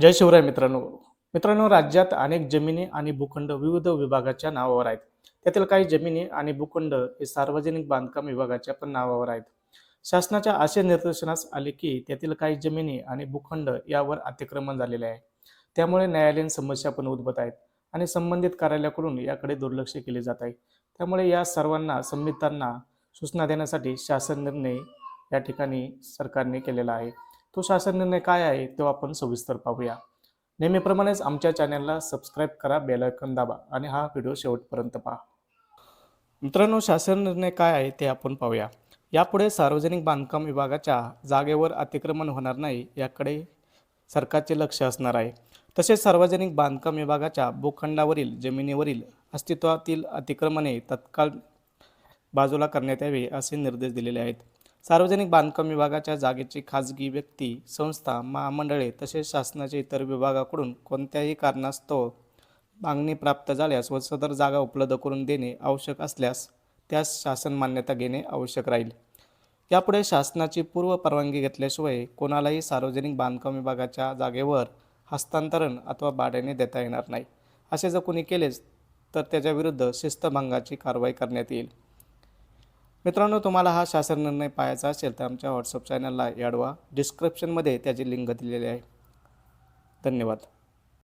जय शिवराय मित्रांनो. मित्रांनो राज्यात अनेक जमिनी आणि भूखंड विविध विभागाच्या नावावर आहेत. त्यातील काही जमिनी आणि भूखंड हे सार्वजनिक बांधकाम विभागाच्या पण नावावर आहेत. शासनाच्या असे निर्देशनास आले की त्यातील काही जमिनी आणि भूखंड यावर अतिक्रमण झालेले आहे. त्यामुळे न्यायालयीन समस्या पण उद्भवत आहेत आणि संबंधित कार्यालयाकडून याकडे दुर्लक्ष केले जात आहे. त्यामुळे या सर्वांना संमितांना सूचना देण्यासाठी शासन निर्णय या ठिकाणी सरकारने केलेला आहे. तो शासन निर्णय काय आहे तो आपण सविस्तर पाहूया. नेहमीप्रमाणेच आमच्या चॅनलला सबस्क्राईब करा बेलायकन दाबा आणि हा व्हिडिओ शेवटपर्यंत पहा. मित्रांनो शासन निर्णय काय आहे ते आपण पाहूया. यापुढे सार्वजनिक बांधकाम विभागाच्या जागेवर अतिक्रमण होणार नाही याकडे सरकारचे लक्ष असणार आहे. तसेच सार्वजनिक बांधकाम विभागाच्या भूखंडावरील जमिनीवरील अस्तित्वातील अतिक्रमणे तत्काळ बाजूला करण्यात यावे असे निर्देश दिलेले आहेत. सार्वजनिक बांधकाम विभागाच्या जागेची खाजगी व्यक्ती संस्था महामंडळे तसेच शासनाच्या इतर विभागाकडून कोणत्याही कारणास्तव मागणी प्राप्त झाल्यास व सदर जागा उपलब्ध करून देणे आवश्यक असल्यास त्यास शासन मान्यता घेणे आवश्यक राहील. यापुढे शासनाची पूर्व परवानगी घेतल्याशिवाय कोणालाही सार्वजनिक बांधकाम विभागाच्या जागेवर हस्तांतरण अथवा भाड्याने देता येणार नाही. असे जर कोणी केलेच तर त्याच्याविरुद्ध शिस्तभंगाची कारवाई करण्यात येईल. मित्रांनो तुम्हाला हा शासन निर्णय पाहायचा असेल तर आमच्या व्हॉट्सअप चॅनलला याडवा डिस्क्रिप्शनमध्ये त्याची लिंक दिलेली आहे. धन्यवाद.